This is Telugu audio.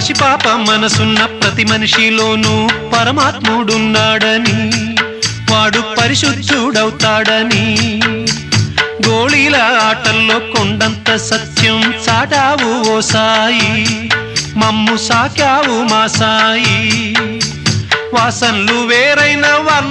పసిపాప మనసున్న ప్రతి మనిషిలోనూ పరమాత్ముడున్నాడని వాడు పరిశుద్ధుడవుతాడని. గోళీల ఆటల్లో కొండంత సత్యం చాటావు ఓ సాయి మమ్ము సాకావు మా సాయి. వాసన్లు వేరైన వర్ణ